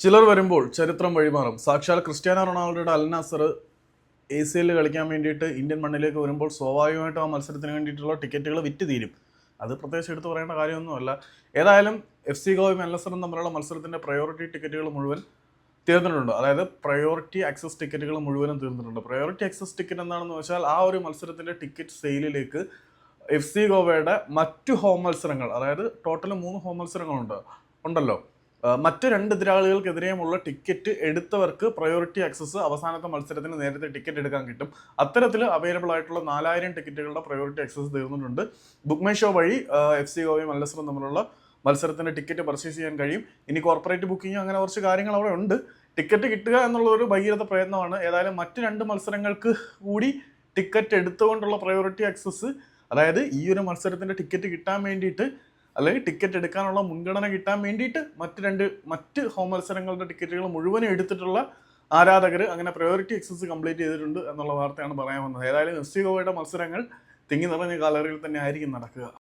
ചിലർ വരുമ്പോൾ ചരിത്രം വഴിമാറും. സാക്ഷാൽ ക്രിസ്ത്യാനോ റൊണാൾഡോയുടെ അൽനാസർ എ സി എല്ലിൽ കളിക്കാൻ വേണ്ടിയിട്ട് ഇന്ത്യൻ മണ്ണിലേക്ക് വരുമ്പോൾ സ്വാഭാവികമായിട്ടും ആ മത്സരത്തിന് വേണ്ടിയിട്ടുള്ള ടിക്കറ്റുകൾ വിറ്റ് തീരും. അത് പ്രത്യേകിച്ച് എടുത്തു പറയേണ്ട കാര്യമൊന്നുമല്ല. ഏതായാലും എഫ് സി ഗോവയും എൽ എസ് തമ്മിലുള്ള മത്സരത്തിന്റെ പ്രയോറിറ്റി ടിക്കറ്റുകൾ മുഴുവൻ തീർന്നിട്ടുണ്ട്. അതായത് പ്രയോറിറ്റി ആക്സസ് ടിക്കറ്റുകൾ മുഴുവനും തീർന്നിട്ടുണ്ട്. പ്രയോറിറ്റി ആക്സസ് ടിക്കറ്റ് എന്താണെന്ന് വെച്ചാൽ ആ ഒരു മത്സരത്തിന്റെ ടിക്കറ്റ് സെയിലിലേക്ക് എഫ് സി ഗോവയുടെ മറ്റു ഹോം മത്സരങ്ങൾ അതായത് ടോട്ടൽ മൂന്ന് ഹോം മത്സരങ്ങളുണ്ട് ഉണ്ടല്ലോ. മറ്റ് രണ്ട് എതിരാളികൾക്കെതിരെയുമുള്ള ടിക്കറ്റ് എടുത്തവർക്ക് പ്രയോറിറ്റി ആക്സസ് അവസാനത്തെ മത്സരത്തിന് നേരത്തെ ടിക്കറ്റ് എടുക്കാൻ കിട്ടും. അത്തരത്തിൽ അവൈലബിൾ ആയിട്ടുള്ള നാലായിരം ടിക്കറ്റുകളുടെ പ്രയോറിറ്റി ആക്സസ് തീർന്നിട്ടുണ്ട്. ബുക്ക് മൈ ഷോ വഴി എഫ് സി ഗോവയും മത്സരം തമ്മിലുള്ള മത്സരത്തിന്റെ ടിക്കറ്റ് പർച്ചേസ് ചെയ്യാൻ കഴിയും. ഇനി കോർപ്പറേറ്റ് ബുക്കിംഗ് അങ്ങനെ കുറച്ച് കാര്യങ്ങൾ അവിടെ ഉണ്ട്. ടിക്കറ്റ് കിട്ടുക എന്നുള്ള ഒരു ഭഗീരഥ പ്രയത്നമാണ്. ഏതായാലും മറ്റ് രണ്ട് മത്സരങ്ങൾക്ക് കൂടി ടിക്കറ്റ് എടുത്തുകൊണ്ടുള്ള പ്രയോറിറ്റി ആക്സസ് അതായത് ഈ ഒരു മത്സരത്തിന്റെ ടിക്കറ്റ് കിട്ടാൻ വേണ്ടിയിട്ട് അല്ലെങ്കിൽ ടിക്കറ്റ് എടുക്കാനുള്ള മുൻഗണന കിട്ടാൻ വേണ്ടിയിട്ട് മറ്റ് രണ്ട് മറ്റ് ഹോം മത്സരങ്ങളുടെ ടിക്കറ്റുകൾ മുഴുവനും എടുത്തിട്ടുള്ള ആരാധകർ അങ്ങനെ പ്രയോറിറ്റി എക്സസ് കംപ്ലീറ്റ് ചെയ്തിട്ടുണ്ട് എന്നുള്ള വാർത്തയാണ് പറയാൻ വന്നത്. ഏതായാലും എസ് സി ഗോവയുടെ മത്സരങ്ങൾ തിങ്ങി നിറഞ്ഞ കാലറിയിൽ തന്നെ ആയിരിക്കും നടക്കുക.